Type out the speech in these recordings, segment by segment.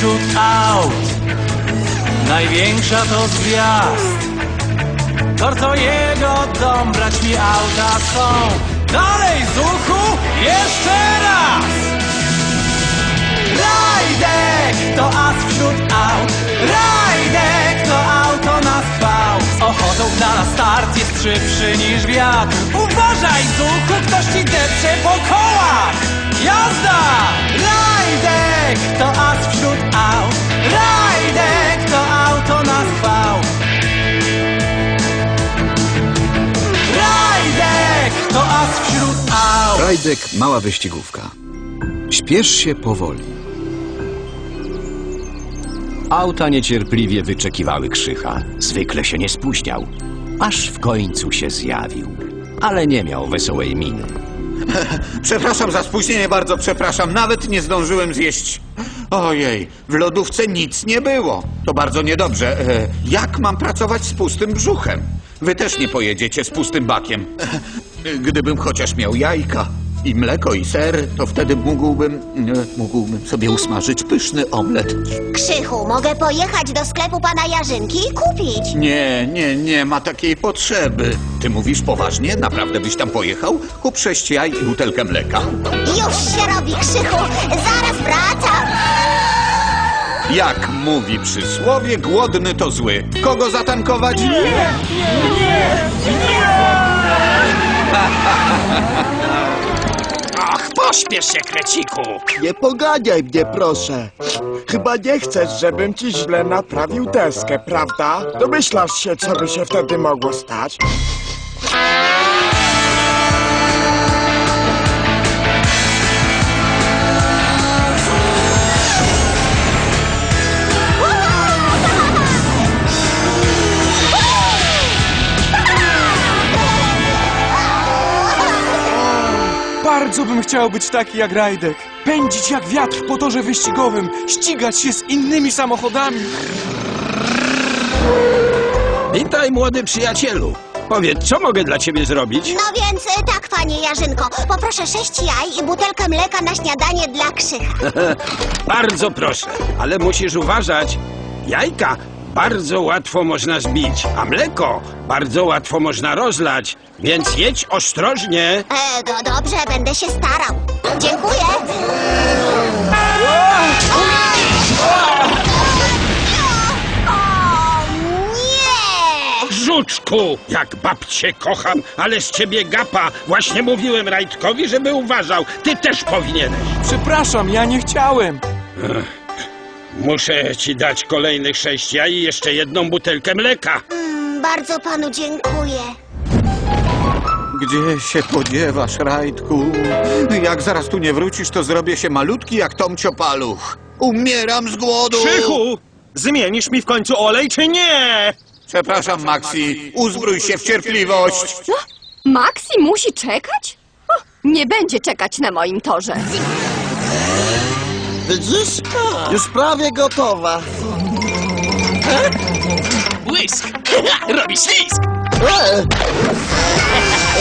wśród aut. Największa to z gwiazd. Tor to jego dom, brać mi auta są. Dalej, Zuchu, jeszcze raz! Rajdek to as wśród aut. Rajdek to auto na chwał Z ochotą na start jest szybszy niż wiatr Uważaj, Zuchu, ktoś ci depcze po kołach Jazda! Rajdek to as wśród aut Rajdek to auto na chwał Rajdek to as wśród aut Rajdek, mała wyścigówka. Śpiesz się powoli. Auta niecierpliwie wyczekiwały Krzycha. Zwykle się nie spóźniał, aż w końcu się zjawił. Ale nie miał wesołej miny. Przepraszam za spóźnienie, bardzo przepraszam. Nawet nie zdążyłem zjeść. Ojej, w lodówce nic nie było. To bardzo niedobrze. E, jak mam pracować z pustym brzuchem? Wy też nie pojedziecie z pustym bakiem. E, Gdybym chociaż miał jajka i mleko i ser, to wtedy mógłbym, mógłbym sobie usmażyć pyszny omlet. Krzychu, mogę pojechać do sklepu pana Jarzynki i kupić. Nie, nie, nie ma takiej potrzeby. Ty mówisz poważnie? Naprawdę byś tam pojechał? Kup sześć jaj i butelkę mleka. Już się robi, Krzychu. Zaraz wracam. Jak mówi przysłowie, głodny to zły. Kogo zatankować? Ach, pośpiesz się, kreciku! Nie poganiaj mnie, proszę. Chyba nie chcesz, żebym ci źle naprawił deskę, prawda? Domyślasz się, co by się wtedy mogło stać? Bardzo bym chciał być taki jak Rajdek. Pędzić jak wiatr po torze wyścigowym, ścigać się z innymi samochodami. Witaj, młody przyjacielu. Powiedz, co mogę dla ciebie zrobić? No więc y, tak, panie Jarzynko. Poproszę sześć jaj i butelkę mleka na śniadanie dla Krzycha. Bardzo proszę, ale musisz uważać. Jajka bardzo łatwo można zbić, a mleko bardzo łatwo można rozlać. Więc jedź ostrożnie. E, do, dobrze, będę się starał. Dziękuję. O! Żuczku, jak babcię kocham, ale z ciebie gapa. Właśnie mówiłem Rajdkowi, żeby uważał. Ty też powinieneś. Przepraszam, ja nie chciałem. Muszę ci dać kolejnych sześć jaj i jeszcze jedną butelkę mleka. Mm, Bardzo panu dziękuję. Gdzie się podziewasz, Rajdku? Jak zaraz tu nie wrócisz, to zrobię się malutki jak Tomcio Paluch. Umieram z głodu! Krzychu! Zmienisz mi w końcu olej, czy nie? Przepraszam, Maxi. Uzbrój się w cierpliwość. Maxi musi czekać? O, nie będzie czekać na moim torze. Widzisz? Już prawie gotowa. Błysk! Robi ślizg! E!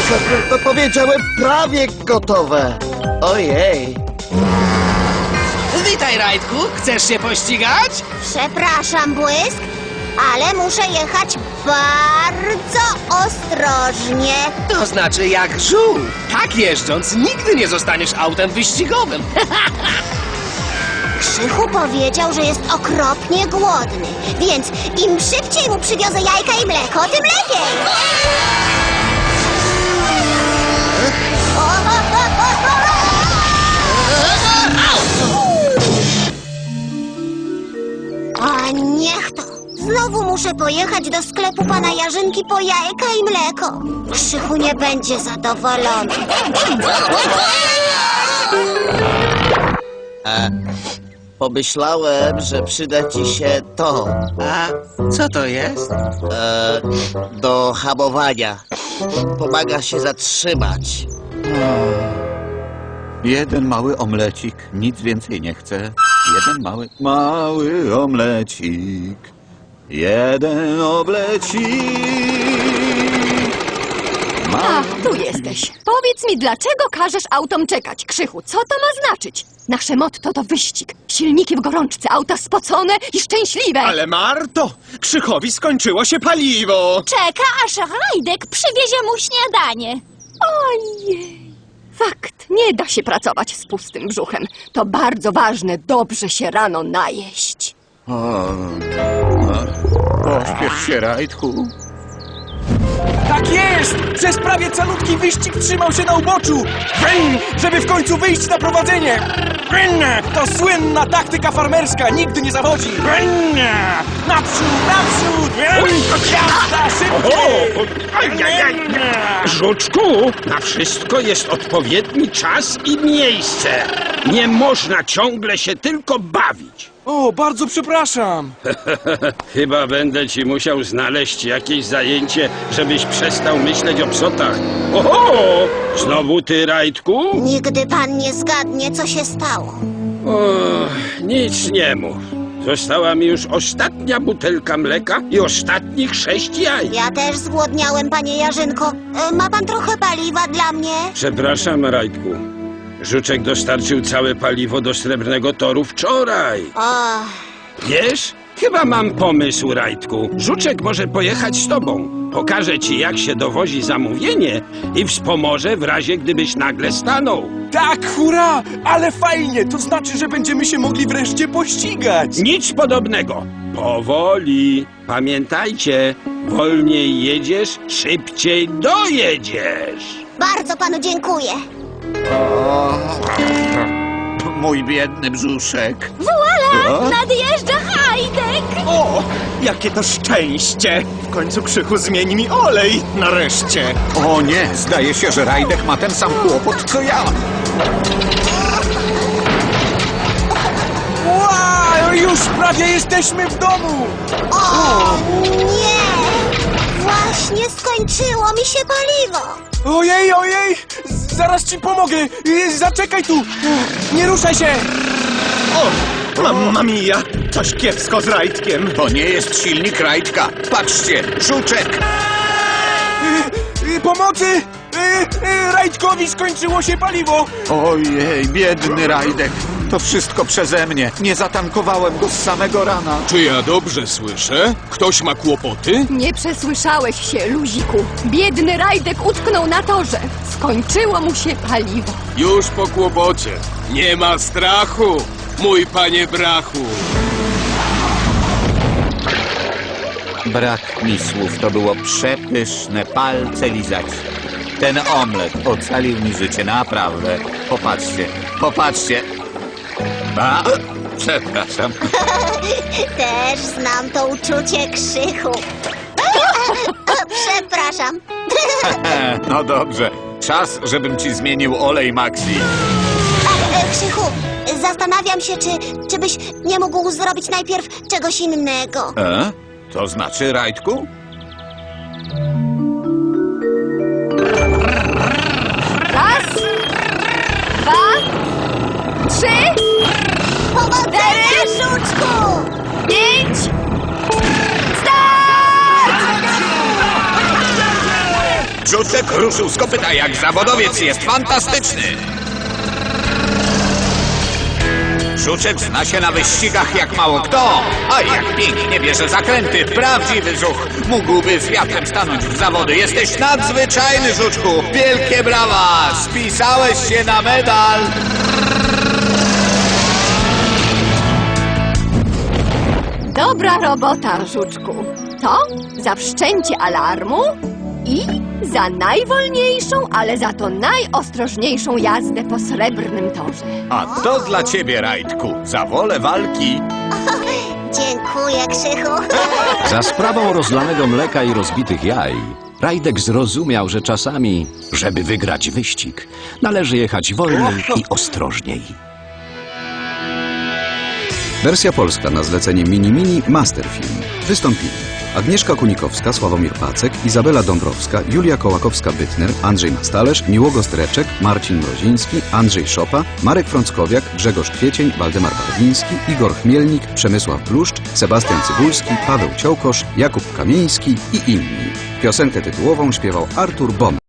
To, to powiedziałem prawie gotowe. Ojej. Witaj, Rajdku. Chcesz się pościgać? Przepraszam, błysk, ale muszę jechać bardzo ostrożnie. To znaczy jak żół. Tak jeżdżąc, nigdy nie zostaniesz autem wyścigowym. Krzychu powiedział, że jest okropnie głodny, więc im szybciej mu przywiozę jajka i mleko, tym lepiej. O. A niech to. Znowu muszę pojechać do sklepu pana Jarzynki po jajka i mleko. Krzychu nie będzie zadowolony. Pomyślałem, że przyda ci się to A co to jest? e, do hamowania. Pomaga się zatrzymać. Jeden mały omlecik, nic więcej nie chcę. Jeden mały, mały omlecik. Jeden omlecik. A, tu jesteś. Powiedz mi, dlaczego każesz autom czekać? Krzychu, co to ma znaczyć? Nasze motto to wyścig. Silniki w gorączce, auta spocone i szczęśliwe. Ale Marto, Krzychowi skończyło się paliwo. Czeka, aż Rajdek przywiezie mu śniadanie. Ojej. Fakt, nie da się pracować z pustym brzuchem. To bardzo ważne, dobrze się rano najeść. O, o, pośpiesz się, Rajdku. Tak jest! Przez prawie calutki wyścig trzymał się na uboczu! Wryn, żeby w końcu wyjść na prowadzenie! Wryn, to słynna taktyka farmerska, nigdy nie zawodzi! Wryn, naprzód, naprzód! Szybciej! Żuczku, na wszystko jest odpowiedni czas i miejsce. Nie można ciągle się tylko bawić. O, bardzo przepraszam! Chyba będę ci musiał znaleźć jakieś zajęcie, żebyś przestał myśleć o psotach. Oho! Znowu ty, Rajdku? Nigdy pan nie zgadnie, co się stało. O, nic nie mów. Została mi już ostatnia butelka mleka i ostatnich sześć jaj. Ja też zgłodniałem, panie Jarzynko. E, Ma pan trochę paliwa dla mnie? Przepraszam, Rajdku. Żuczek dostarczył całe paliwo do srebrnego toru wczoraj. O, Wiesz? Chyba mam pomysł, Rajdku. Żuczek może pojechać z tobą. Pokaże ci, jak się dowozi zamówienie i wspomoże w razie, gdybyś nagle stanął. Tak, hurra! Ale fajnie, to znaczy, że będziemy się mogli wreszcie pościgać! Nic podobnego. Powoli. Pamiętajcie, wolniej jedziesz, szybciej dojedziesz. bardzo panu dziękuję. Mój biedny brzuszek. Voila! O? Nadjeżdża Hajdek! O, jakie to szczęście! W końcu Krzychu zmieni mi olej, nareszcie. O nie, zdaje się, że Rajdek ma ten sam kłopot, co ja. Wow, już prawie jesteśmy w domu! O, nie! Właśnie skończyło mi się paliwo. Ojej, ojej! Z- Zaraz ci pomogę! Y, Zaczekaj tu! Nie ruszaj się! O, mamma mia, coś kiepsko z Rajdkiem. To nie jest silnik Rajdka. Patrzcie, żuczek. Y, y, Pomocy! Y, y, Rajdkowi skończyło się paliwo! Ojej, biedny Rajdek. To wszystko przeze mnie. Nie zatankowałem go z samego rana. Czy ja dobrze słyszę? Ktoś ma kłopoty? Nie przesłyszałeś się, luziku. Biedny Rajdek utknął na torze. Skończyło mu się paliwo. Już po kłopocie. Nie ma strachu, mój panie brachu. Brak mi słów, to było przepyszne, palce lizać. Ten omlet ocalił mi życie, naprawdę. Popatrzcie, popatrzcie. A, przepraszam. Też znam to uczucie krzychu. Przepraszam. No dobrze, czas, żebym ci zmienił olej, Maxi. E, Krzychu, zastanawiam się, czy, czy byś nie mógł zrobić najpierw czegoś innego. E? To znaczy, Rajdku? Ruszył z kopyta jak zawodowiec, jest fantastyczny. Żuczek zna się na wyścigach jak mało kto, a jak pięknie bierze zakręty, prawdziwy zuch. Mógłby z wiatrem stanąć w zawody. Jesteś nadzwyczajny, Żuczku. Wielkie brawa, spisałeś się na medal. Dobra robota, żuczku. To za wszczęcie alarmu i za najwolniejszą, ale za to najostrożniejszą jazdę po srebrnym torze. A to dla ciebie, Rajdku, za wolę walki. Dziękuję, Krzychu. Za sprawą rozlanego mleka i rozbitych jaj, Rajdek zrozumiał, że czasami, żeby wygrać wyścig, należy jechać wolniej i ostrożniej. Wersja polska na zlecenie Mini Mini Masterfilm. Wystąpili Agnieszka Kunikowska, Sławomir Pacek, Izabela Dąbrowska, Julia Kołakowska-Bytner, Andrzej Mastalerz, Miłogo Streczek, Marcin Mroziński, Andrzej Szopa, Marek Frąckowiak, Grzegorz Kwiecień, Waldemar Barwiński, Igor Chmielnik, Przemysław Bluszcz, Sebastian Cybulski, Paweł Ciołkosz, Jakub Kamieński i inni. Piosenkę tytułową śpiewał Artur Bom.